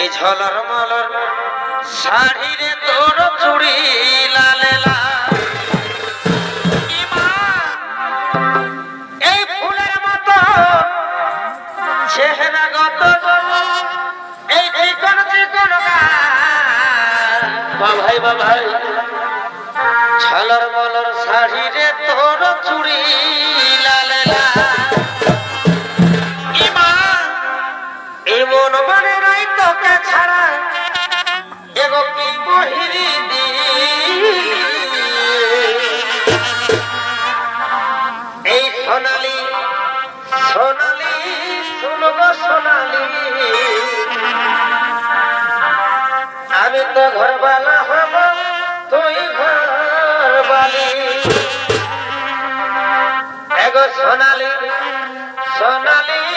এই ঝলর মলর শাড়িরে তোর চুড়ি লালেলা এই ফুলের মতো চেহারা গত এই চিকন চিকন ভাই ভাই ঝলর এমন মানে নাই তোকে ছাড়া। এগো কি বহিরি দি এই সোনালি সোনালি, শুনব সোনালি। আমি তো ঘরবালা হব, তুই ঘরবালি। এগো সোনালি সোনালি